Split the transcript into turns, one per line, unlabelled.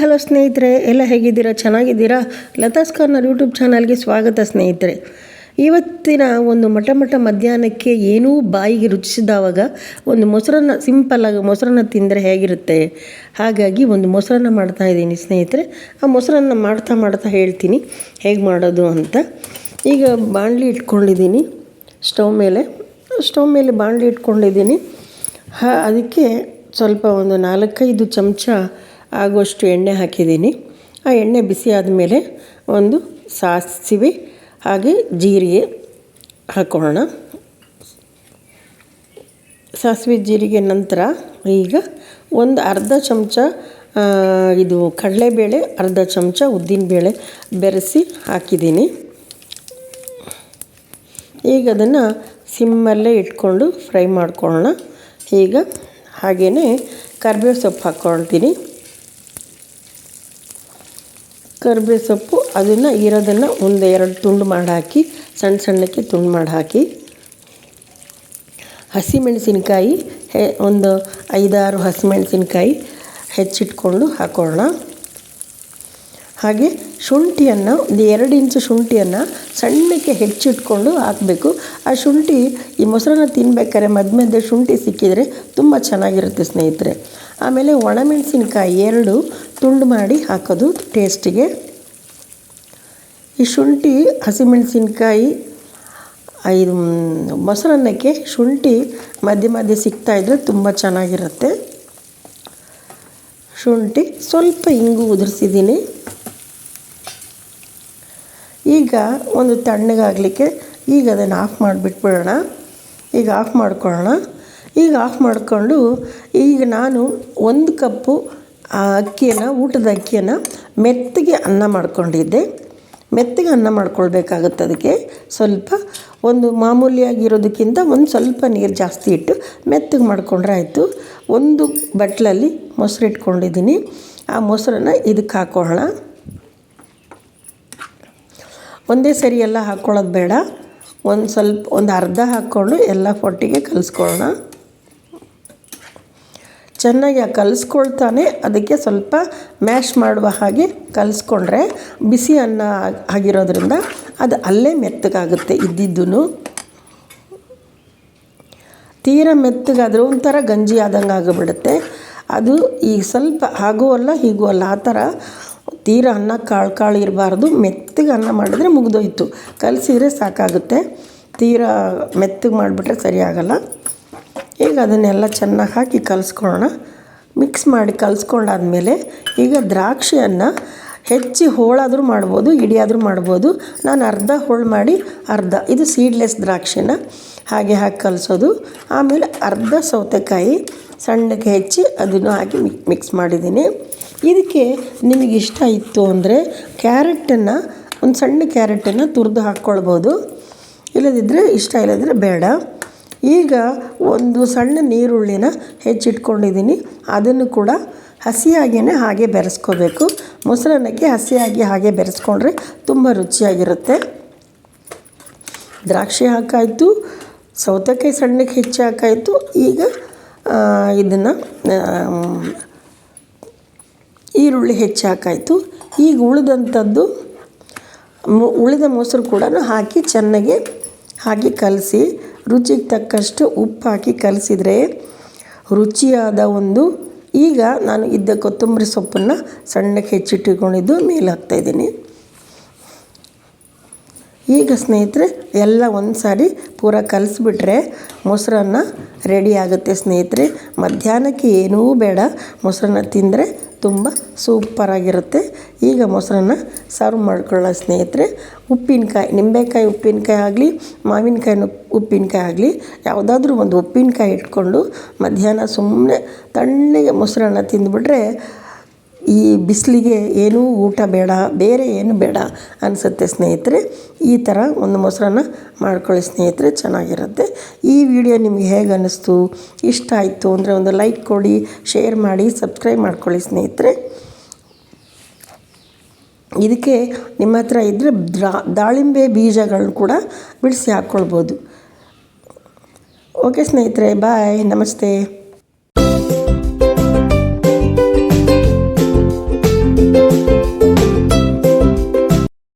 Hello ಸ್ನೇಹಿತರೆ, ಎಲ್ಲ ಹೇಗಿದ್ದೀರಾ? ಚೆನ್ನಾಗಿದ್ದೀರಾ? ಲತಾಸ್ ಕಾರ್ನರ್ ಯೂಟ್ಯೂಬ್ ಚಾನಲ್ಗೆ ಸ್ವಾಗತ ಸ್ನೇಹಿತರೆ. ಇವತ್ತಿನ ಒಂದು ಮಠ ಮಠ ಮಧ್ಯಾಹ್ನಕ್ಕೆ ಏನೂ ಬಾಯಿಗೆ ರುಚಿಸಿದವಾಗ ಒಂದು ಮೊಸರನ್ನ ಸಿಂಪಲ್ಲಾಗಿ ಮೊಸರನ್ನ ತಿಂದರೆ ಹೇಗಿರುತ್ತೆ? ಹಾಗಾಗಿ ಒಂದು ಮೊಸರನ್ನ ಮಾಡ್ತಾ ಇದ್ದೀನಿ ಸ್ನೇಹಿತರೆ. ಆ ಮೊಸರನ್ನ ಮಾಡ್ತಾ ಮಾಡ್ತಾ ಹೇಳ್ತೀನಿ, ಹೇಗೆ ಮಾಡೋದು ಅಂತ. ಈಗ ಬಾಣಲಿ ಇಟ್ಕೊಂಡಿದ್ದೀನಿ ಸ್ಟವ್ ಮೇಲೆ. ಸ್ಟವ್ ಮೇಲೆ ಬಾಣಲಿ ಇಟ್ಕೊಂಡಿದ್ದೀನಿ. ಹಾ, ಅದಕ್ಕೆ ಸ್ವಲ್ಪ ಒಂದು ನಾಲ್ಕೈದು ಚಮಚ ಆಗುವಷ್ಟು ಎಣ್ಣೆ ಹಾಕಿದ್ದೀನಿ. ಆ ಎಣ್ಣೆ ಬಿಸಿ ಆದಮೇಲೆ ಒಂದು ಸಾಸಿವೆ ಹಾಗೆ ಜೀರಿಗೆ ಹಾಕೊಳ್ಳೋಣ. ಸಾಸಿವೆ ಜೀರಿಗೆ ನಂತರ ಈಗ ಒಂದು ಅರ್ಧ ಚಮಚ ಇದು ಕಡಲೆಬೇಳೆ, ಅರ್ಧ ಚಮಚ ಉದ್ದಿನಬೇಳೆ ಬೆರೆಸಿ ಹಾಕಿದ್ದೀನಿ. ಈಗ ಅದನ್ನು ಸಿಮ್ಮಲ್ಲೇ ಇಟ್ಕೊಂಡು ಫ್ರೈ ಮಾಡ್ಕೊಳ್ಳೋಣ. ಈಗ ಹಾಗೆಯೇ ಕರಿಬೇವು ಸೊಪ್ಪು ಹಾಕ್ಕೊಳ್ತೀನಿ. ಕರಿಬೇವು ಸೊಪ್ಪು, ಅದನ್ನು ಇರೋದನ್ನು ಒಂದು ಎರಡು ತುಂಡು ಮಾಡಿ ಹಾಕಿ ಸಣ್ಣ ಸಣ್ಣಕ್ಕೆ ತುಂಡು ಮಾಡಿ ಹಾಕಿ ಹಸಿಮೆಣಸಿನ್ಕಾಯಿ, ಹೆ, ಒಂದು ಐದಾರು ಹಸಿಮೆಣಸಿನ್ಕಾಯಿ ಹೆಚ್ಚಿಟ್ಕೊಂಡು ಹಾಕೋಣ ಹಾಗೆ ಶುಂಠಿಯನ್ನು, ಒಂದು ಎರಡು ಇಂಚು ಶುಂಠಿಯನ್ನು ಸಣ್ಣಕ್ಕೆ ಹೆಚ್ಚಿಟ್ಕೊಂಡು ಹಾಕಬೇಕು. ಆ ಶುಂಠಿ ಈ ಮೊಸರನ್ನ ತಿನ್ಬೇಕಾದ್ರೆ ಮಧ್ಯ ಮಧ್ಯೆ ಶುಂಠಿ ಸಿಕ್ಕಿದರೆ ತುಂಬ ಚೆನ್ನಾಗಿರುತ್ತೆ ಸ್ನೇಹಿತರೆ. ಆಮೇಲೆ ಒಣಮೆಣಸಿನ್ಕಾಯಿ ಎರಡು ತುಂಡು ಮಾಡಿ ಹಾಕೋದು ಟೇಸ್ಟಿಗೆ. ಈ ಶುಂಠಿ, ಹಸಿಮೆಣಸಿನ್ಕಾಯಿ ಇದು ಮೊಸರನ್ನಕ್ಕೆ ಶುಂಠಿ ಮಧ್ಯೆ ಮಧ್ಯೆ ಸಿಗ್ತಾಯಿದ್ರೆ ತುಂಬ ಚೆನ್ನಾಗಿರುತ್ತೆ. ಶುಂಠಿ ಸ್ವಲ್ಪ ಇಂಗು ಉದುರಿಸಿದ್ದೀನಿ. ಈಗ ಒಂದು ತಣ್ಣಗಾಗಲಿಕ್ಕೆ ಈಗ ಅದನ್ನು ಆಫ್ ಮಾಡಿಬಿಟ್ಬಿಡೋಣ. ಈಗ ಆಫ್ ಮಾಡ್ಕೊಳ್ಳೋಣ. ಈಗ ಆಫ್ ಮಾಡಿಕೊಂಡು ಈಗ ನಾನು ಒಂದು ಕಪ್ಪು ಅಕ್ಕಿಯನ್ನು, ಊಟದ ಅಕ್ಕಿಯನ್ನು ಮೆತ್ತಗೆ ಅನ್ನ ಮಾಡ್ಕೊಂಡಿದ್ದೆ. ಮೆತ್ತಗೆ ಅನ್ನ ಮಾಡ್ಕೊಳ್ಬೇಕಾಗುತ್ತೆ ಅದಕ್ಕೆ. ಸ್ವಲ್ಪ ಒಂದು ಮಾಮೂಲಿಯಾಗಿರೋದಕ್ಕಿಂತ ಒಂದು ಸ್ವಲ್ಪ ನೀರು ಜಾಸ್ತಿ ಇಟ್ಟು ಮೆತ್ತಗೆ ಮಾಡಿಕೊಂಡ್ರೆ ಆಯಿತು. ಒಂದು ಬಟ್ಲಲ್ಲಿ ಮೊಸರು ಇಟ್ಕೊಂಡಿದ್ದೀನಿ. ಆ ಮೊಸರನ್ನು ಇದಕ್ಕೆ ಹಾಕೋಣ ಒಂದೇ ಸರಿ ಎಲ್ಲ ಹಾಕ್ಕೊಳ್ಳೋದು ಬೇಡ. ಒಂದು ಸ್ವಲ್ಪ, ಒಂದು ಅರ್ಧ ಹಾಕ್ಕೊಂಡು ಎಲ್ಲ ಒಟ್ಟಿಗೆ ಕಲಿಸ್ಕೊಳ್ಳೋಣ. ಚೆನ್ನಾಗಿ ಕಲಿಸ್ಕೊಳ್ತಾನೆ, ಅದಕ್ಕೆ ಸ್ವಲ್ಪ ಮ್ಯಾಶ್ ಮಾಡುವ ಹಾಗೆ ಕಲಿಸ್ಕೊಂಡ್ರೆ ಬಿಸಿ ಅನ್ನ ಆಗಿರೋದ್ರಿಂದ ಅದು ಅಲ್ಲೇ ಮೆತ್ತಗಾಗುತ್ತೆ ಇದ್ದಿದ್ದು ತೀರ ಮೆತ್ತಗಾದರೆ ಒಂಥರ ಗಂಜಿ ಆದಂಗೆ ಆಗಿಬಿಡುತ್ತೆ. ಅದು ಈಗ ಸ್ವಲ್ಪ ಹಾಗೂ ಅಲ್ಲ, ಹೀಗೂ ಅಲ್ಲ, ಆ ಥರ ತೀರ ಅನ್ನ ಕಾಳು ಕಾಳು ಇರಬಾರ್ದು. ಮೆತ್ತಗೆ ಅನ್ನ ಮಾಡಿದ್ರೆ ಮುಗಿದೋಯ್ತು. ಕಲಸಿದ್ರೆ ಸಾಕಾಗುತ್ತೆ. ತೀರ ಮೆತ್ತಗೆ ಮಾಡಿಬಿಟ್ರೆ ಸರಿ ಆಗೋಲ್ಲ ಈಗ ಅದನ್ನೆಲ್ಲ ಚೆನ್ನಾಗಿ ಹಾಕಿ ಕಲಿಸ್ಕೊಳ್ಳೋಣ. ಮಿಕ್ಸ್ ಮಾಡಿ ಕಲಿಸ್ಕೊಂಡಾದ್ಮೇಲೆ ಈಗ ದ್ರಾಕ್ಷಿಯನ್ನು ಹೆಚ್ಚಿ ಹೋಳಾದರೂ ಮಾಡ್ಬೋದು ಇಡಿಯಾದರೂ ಮಾಡ್ಬೋದು. ನಾನು ಅರ್ಧ ಹೋಳು ಮಾಡಿ ಅರ್ಧ, ಇದು ಸೀಡ್ಲೆಸ್ ದ್ರಾಕ್ಷಿನ ಹಾಗೆ ಹಾಕಿ ಕಲಿಸೋದು. ಆಮೇಲೆ ಅರ್ಧ ಸೌತೆಕಾಯಿ ಸಣ್ಣಕ್ಕೆ ಹೆಚ್ಚಿ ಅದನ್ನು ಹಾಕಿ ಮಿಕ್ಸ್ ಮಾಡಿದ್ದೀನಿ. ಇದಕ್ಕೆ ನಿಮಗೆ ಇಷ್ಟ ಇತ್ತು ಅಂದರೆ ಕ್ಯಾರೆಟನ್ನು, ಒಂದು ಸಣ್ಣ ಕ್ಯಾರೆಟನ್ನು ತುರಿದು ಹಾಕ್ಕೊಳ್ಬೋದು. ಇಲ್ಲದಿದ್ದರೆ ಇಷ್ಟ ಇಲ್ಲದಿದ್ದರೆ ಬೇಡ. ಈಗ ಒಂದು ಸಣ್ಣ ನೀರುಳ್ಳಿನ ಹೆಚ್ಚಿಟ್ಕೊಂಡಿದ್ದೀನಿ. ಅದನ್ನು ಕೂಡ ಹಸಿಯಾಗಿಯೇ ಹಾಗೆ ಬೆರೆಸ್ಕೋಬೇಕು. ಮೊಸರನ್ನಕ್ಕೆ ಹಸಿಯಾಗಿ ಹಾಗೆ ಬೆರೆಸ್ಕೊಂಡ್ರೆ ತುಂಬ ರುಚಿಯಾಗಿರುತ್ತೆ. ದ್ರಾಕ್ಷಿ ಹಾಕಾಯಿತು, ಸೌತೆಕಾಯಿ ಸಣ್ಣಕ್ಕೆ ಹೆಚ್ಚಿ ಹಾಕಾಯಿತು. ಈಗ ಇದನ್ನು ಈರುಳ್ಳಿ ಹೆಚ್ಚಿ ಹಾಕಾಯಿತು. ಈಗ ಉಳಿದಂಥದ್ದು ಉಳಿದ ಮೊಸರು ಕೂಡ ಹಾಕಿ ಚೆನ್ನಾಗಿ ಹಾಕಿ ಕಲಸಿ ರುಚಿಗೆ ತಕ್ಕಷ್ಟು ಉಪ್ಪು ಹಾಕಿ ಕಲಸಿದರೆ ರುಚಿಯಾದ ಒಂದು, ಈಗ ನಾನು ಇದ್ದ ಕೊತ್ತಂಬರಿ ಸೊಪ್ಪನ್ನು ಸಣ್ಣಕ್ಕೆ ಹೆಚ್ಚಿಟ್ಟುಕೊಂಡಿದ್ದು ಮೇಲೆ ಹಾಕ್ತಾಯಿದ್ದೀನಿ ಈಗ ಸ್ನೇಹಿತರೆ, ಎಲ್ಲ ಒಂದು ಸಾರಿ ಪೂರ ಕಲಸಿಬಿಟ್ರೆ ಮೊಸರನ್ನ ರೆಡಿ ಆಗುತ್ತೆ ಸ್ನೇಹಿತರೆ. ಮಧ್ಯಾಹ್ನಕ್ಕೆ ಏನೂ ಬೇಡ, ಮೊಸರನ್ನ ತಿಂದರೆ ತುಂಬ ಸೂಪರಾಗಿರುತ್ತೆ ಈಗ ಮೊಸರನ್ನ ಸರ್ವ್ ಮಾಡ್ಕೊಳ್ಳೋ ಸ್ನೇಹಿತರೆ. ಉಪ್ಪಿನಕಾಯಿ, ನಿಂಬೆಕಾಯಿ ಉಪ್ಪಿನಕಾಯಿ ಆಗಲಿ, ಮಾವಿನಕಾಯಿನ ಉಪ್ಪಿನಕಾಯಿ ಆಗಲಿ, ಯಾವುದಾದ್ರೂ ಒಂದು ಉಪ್ಪಿನಕಾಯಿ ಇಟ್ಕೊಂಡು ಮಧ್ಯಾಹ್ನ ಸುಮ್ಮನೆ ತಣ್ಣಗೆ ಮೊಸರನ್ನ ತಿಂದುಬಿಟ್ರೆ ಈ ಬಿಸಿಲಿಗೆ ಏನೂ ಊಟ ಬೇಡ, ಬೇರೆ ಏನು ಬೇಡ ಅನಿಸುತ್ತೆ ಸ್ನೇಹಿತರೆ. ಈ ಥರ ಒಂದು ಮೊಸರನ್ನ ಮಾಡ್ಕೊಳ್ಳಿ ಸ್ನೇಹಿತರೆ, ಚೆನ್ನಾಗಿರುತ್ತೆ. ಈ ವಿಡಿಯೋ ನಿಮಗೆ ಹೇಗೆ ಅನ್ನಿಸ್ತು, ಇಷ್ಟ ಆಯಿತು ಅಂದರೆ ಒಂದು ಲೈಕ್ ಕೊಡಿ, ಶೇರ್ ಮಾಡಿ, ಸಬ್ಸ್ಕ್ರೈಬ್ ಮಾಡ್ಕೊಳ್ಳಿ ಸ್ನೇಹಿತರೆ. ಇದಕ್ಕೆ ನಿಮ್ಮ ಹತ್ರ ಇದ್ದರೆ ದಾಳಿಂಬೆ ಬೀಜಗಳನ್ನ ಕೂಡ ಬಿಡಿಸಿ ಹಾಕ್ಕೊಳ್ಬೋದು. ಓಕೆ ಸ್ನೇಹಿತರೆ, ಬಾಯ್, ನಮಸ್ತೆ.